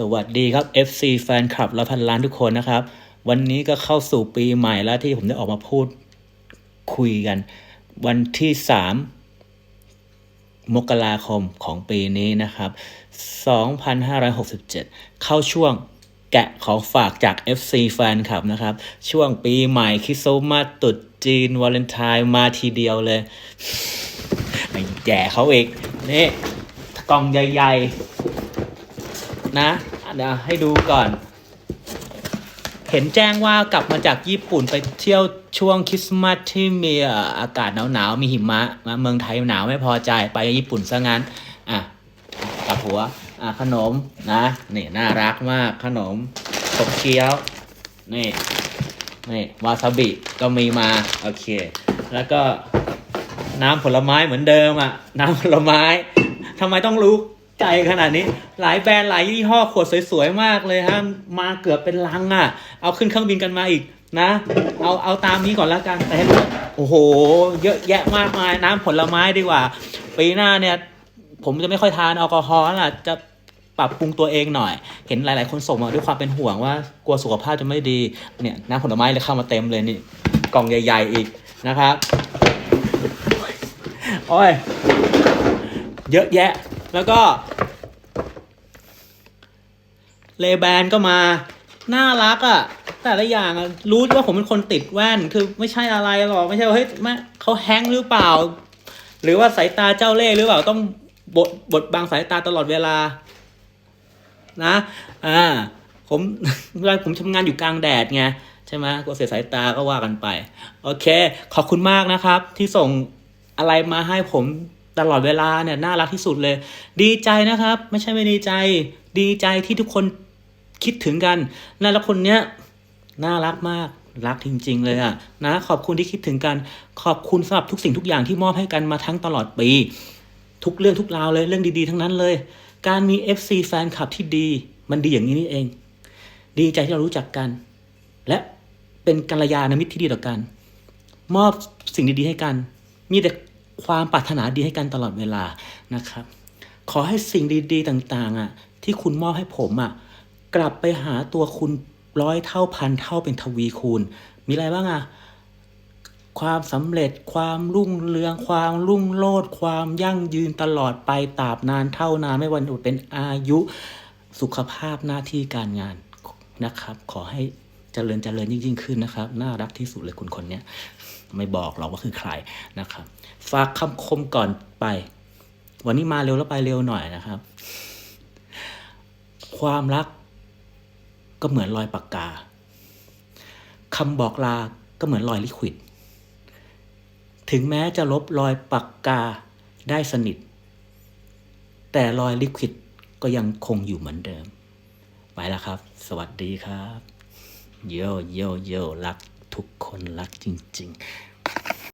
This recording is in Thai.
สวัสดีครับ FC แฟนคลับและพันล้านทุกคนนะครับ วันนี้ก็เข้าสู่ปีใหม่แล้วที่ผมได้ออกมาพูดคุยกัน วันที่ 3 มกราคมของปีนี้นะครับ 2567 เข้าช่วงแกะของฝากจาก FC แฟนคลับนะครับ ช่วงปีใหม่คริสต์มาสตรุษจีนวาเลนไทน์มาทีเดียวเลยแย่เขาอีกนี่กล่องใหญ่ ๆ นะเดี๋ยวให้ดูก่อน เห็นแจ้งว่ากลับมาจากญี่ปุ่นไปเที่ยวช่วงคริสต์มาสที่มีอากาศหนาวๆมีหิมะมาเมืองไทยหนาวไม่พอใจไปญี่ปุ่นซะงั้นอะกับหัวอะขนมนะนี่น่ารักมากขนมขบเคี้ยวนี่นี่วาซาบิก็มีมาโอเค แล้วก็น้ำผลไม้เหมือนเดิมอะ น้ำผลไม้ทำไมต้องรู้ ใจขนาดนี้หลายแบรนด์หลายยี่ห้อขวดสวยๆมากเลยฮะมาเกือบเป็นลังอะ เอาขึ้นเครื่องบินกันมาอีกนะ เอาเอาตามนี้ก่อนล้วกันแต่โอ้โห เยอะแยะมากมายน้ำผลไม้ดีกว่า ปีหน้าเนี่ย ผมจะไม่ค่อยทานแอลกอฮอล์ล่ะจะปรับปรุงตัวเองหน่อย เห็นหลาย ๆ คนส่งมาด้วยความเป็นห่วงว่ากลัวสุขภาพจะไม่ดีเนี่ยน้ำผลไม้เลยเข้ามาเต็มเลยนี่กล่องใหญ่ ๆ อีกนะครับโอ้ยเยอะแยะ แล้วก็เลแบนก็มา น่ารักอะ่ะ แต่ละอย่างรู้ว่าผมเป็นคนติดแว่น คือไม่ใช่อะไรหรอก ไม่ใช่ว่าเฮ้ยแม่เขาแฮงหรือเปล่า หรือว่าสายตาเจ้าเล่ห์หรือเปล่า ต้องบดบดบังสายตาตลอดเวลา นะ อ่า ผมเวลาผมทำงานอยู่กลางแดดไงใช่ไหมกลัวเสียสายตาก็ว่ากันไป โอเค ขอบคุณมากนะครับ ที่ส่งอะไรมาให้ผม ตลอดเวลาเนี่ยน่ารักที่สุดเลย ดีใจนะครับ ไม่ใช่ไม่ดีใจ ดีใจที่ทุกคนคิดถึงกันน่ารักคนเนี้ยน่ารักมากรักจริง ๆ เลยอะนะ ขอบคุณที่คิดถึงกันขอบคุณสำหรับทุกสิ่งทุกอย่างที่มอบให้กันมาทั้งตลอดปี ทุกเรื่องทุกราวเลยเรื่องดีๆ ทั้งนั้นเลย การมี FC แฟนคลับที่ดี มันดีอย่างนี้นี่เอง ดีใจที่เรารู้จักกัน และเป็นกัลยาณมิตรที่ดีต่อกัน มอบสิ่งดีๆให้กัน มีแต่ ความปรารถนาดีให้กันตลอดเวลานะครับ ขอให้สิ่งดีๆต่างๆอะที่คุณมอบให้ผมอะกลับไปหาตัวคุณร้อยเท่าพันเท่าเป็นทวีคูณ มีอะไรบ้างอะความสำเร็จความรุ่งเรืองความรุ่งโรจน์ความยั่งยืนตลอดไปตราบนานเท่านานไม่วันอดเป็นอายุสุขภาพหน้าที่การงานนะครับ ขอให้เจริญเจริญยิ่ง ๆ ขึ้นนะครับ น่ารักที่สุดเลยคุณคนเนี้ย ไม่บอกหรอกว่าคือใครนะครับฝากคำคมก่อนไป วันนี้มาเร็วแล้วไปเร็วหน่อยนะครับ ความรักก็เหมือนรอยปากกาคำบอกลาก็เหมือนรอยลิควิด ถึงแม้จะลบรอยปากกาได้สนิท แต่รอยลิควิดก็ยังคงอยู่เหมือนเดิม ไปแล้วครับ สวัสดีครับ โยโยโยรัก ทุกคนรักจริง ๆ